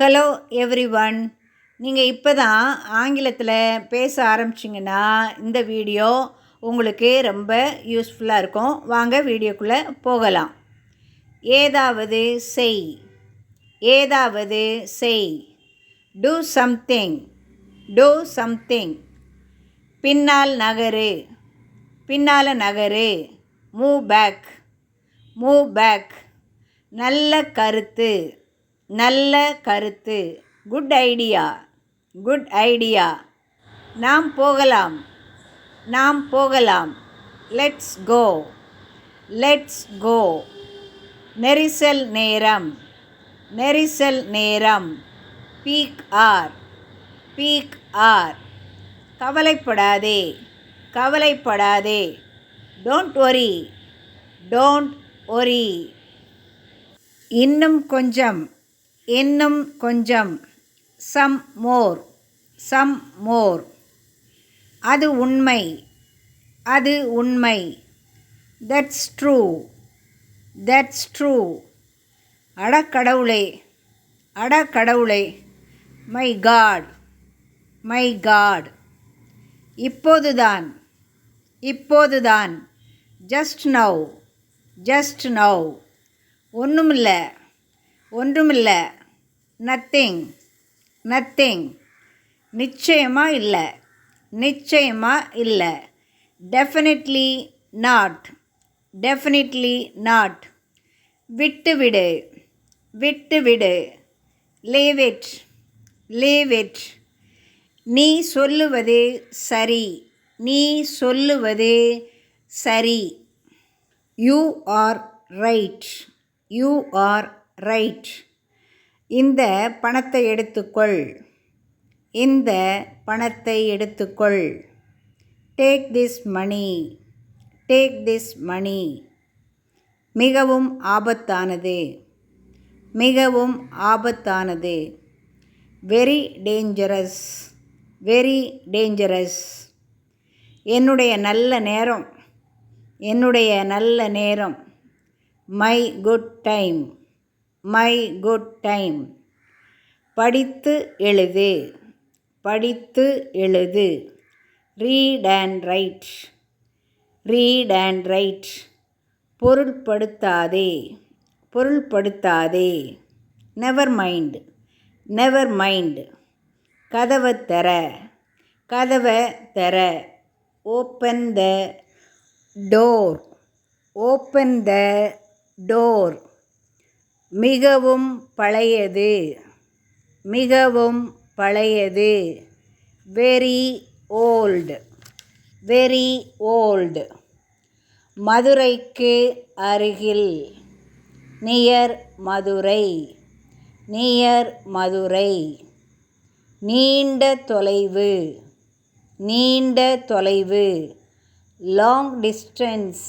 Hello every one நீங்கள் இப்போ தான் ஆங்கிலத்தில் பேச ஆரம்பிச்சிங்கன்னா இந்த வீடியோ உங்களுக்கு ரொம்ப யூஸ்ஃபுல்லாக இருக்கும். வாங்க வீடியோக்குள்ளே போகலாம். ஏதாவது செய். ஏதாவது செய். டூ சம்திங் டூ சம்திங் பின்னால் நகரு. பின்னால் Nagar. Move back move back நல்ல கருத்து. நல்ல கருத்து. குட் ஐடியா குட் ஐடியா நாம் போகலாம். நாம் போகலாம். லெட்ஸ் கோ லெட்ஸ் கோ நெரிசல் நேரம். நெரிசல் நேரம். பீக் ஆர் பீக் ஆர் கவலைப்படாதே. கவலைப்படாதே. டோன்ட் ஒரி டோன்ட் ஒரி இன்னும் கொஞ்சம். இன்னும் கொஞ்சம். Some more. Some more. அது உண்மை. அது உண்மை. தட்ஸ் ட்ரூ தட்ஸ் ட்ரூ அடக்கடவுளே அடக்கடவுளே மை காட் மை காட் இப்போதுதான். இப்போதுதான். ஜஸ்ட் நவ் ஜஸ்ட் நவ் ஒன்றுமில்லை ஒன்றுமில்ல. நத்திங் நத்திங் நிச்சயமாக இல்லை. நிச்சயமாக இல்லை. டெஃபினெட்லி நாட் டெஃபினெட்லி நாட் விட்டுவிடு. விட்டுவிடு. விட்டு விடு லீவ் இட் லீவ் இட் நீ சொல்லுவது சரி. நீ சொல்லுவது சரி. You are right you are right இந்த பணத்தை எடுத்துக்கொள். இந்த பணத்தை எடுத்துக்கொள். Take this money take this money மிகவும் ஆபத்தானது. மிகவும் ஆபத்தானது. வெரி டேஞ்சரஸ் வெரி டேஞ்சரஸ் என்னுடைய நல்ல நேரம். என்னுடைய நல்ல நேரம். My good time my good time படித்து எழுது. படித்து எழுது. Read and write read and write பொருள்படுத்தாதே. பொருள்படுத்தாதே. நெவர் மைண்ட் நெவர் மைண்ட் கதவை தர. கதவை தர. Open the door open the door மிகவும் பழையது. மிகவும் பழையது. வெரி ஓல்டு வெரி ஓல்டு மதுரைக்கு அருகில். நியர் மதுரை. நியர் மதுரை. நீண்ட தொலைவு. நீண்ட தொலைவு. லாங் டிஸ்டன்ஸ்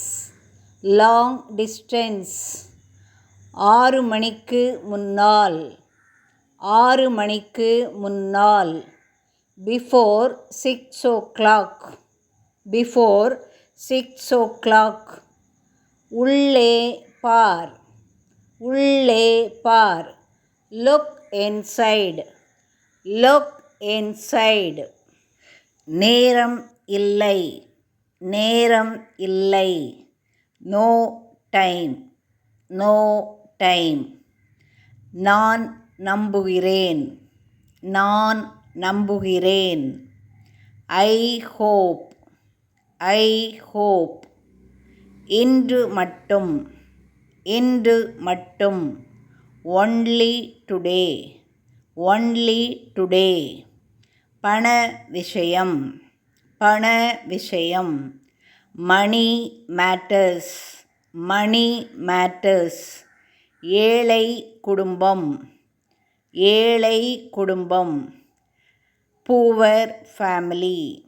லாங் டிஸ்டன்ஸ் ஆறு மணிக்கு முன்னால். ஆறு மணிக்கு முன்னால். Before six o'clock. Before six o'clock. உள்ளே பார். உள்ளே பார். லுக் என்சைடு லுக் என்சைடு நேரம் இல்லை. நேரம் இல்லை. No time no time. நான் நம்புகிறேன். நான் நம்புகிறேன். I hope. I hope. இன்று மட்டும். இன்று மட்டும். Only today. Only today. பண விஷயம். பண விஷயம். Money matters. Money matters. ஏழை குடும்பம் ஏழை குடும்பம். Poor family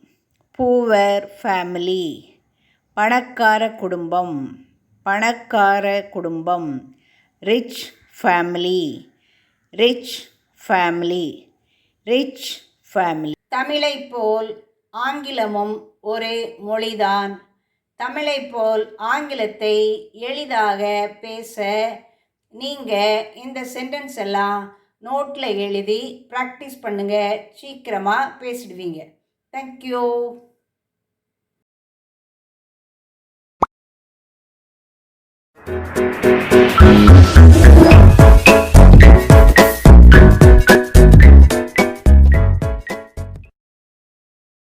poor family. பணக்கார குடும்பம் பணக்கார குடும்பம். Rich family rich family rich family. தமிழை போல் ஆங்கிலமும் ஒரு மொழிதான். தமிழை போல் ஆங்கிலத்தை எளிதாக பேச நீங்கள் இந்த சென்டென்ஸ் எல்லாம் நோட்டில் எழுதி ப்ராக்டிஸ் பண்ணுங்கள் சீக்கிரமாக பேசிடுவீங்க. தேங்க்யூ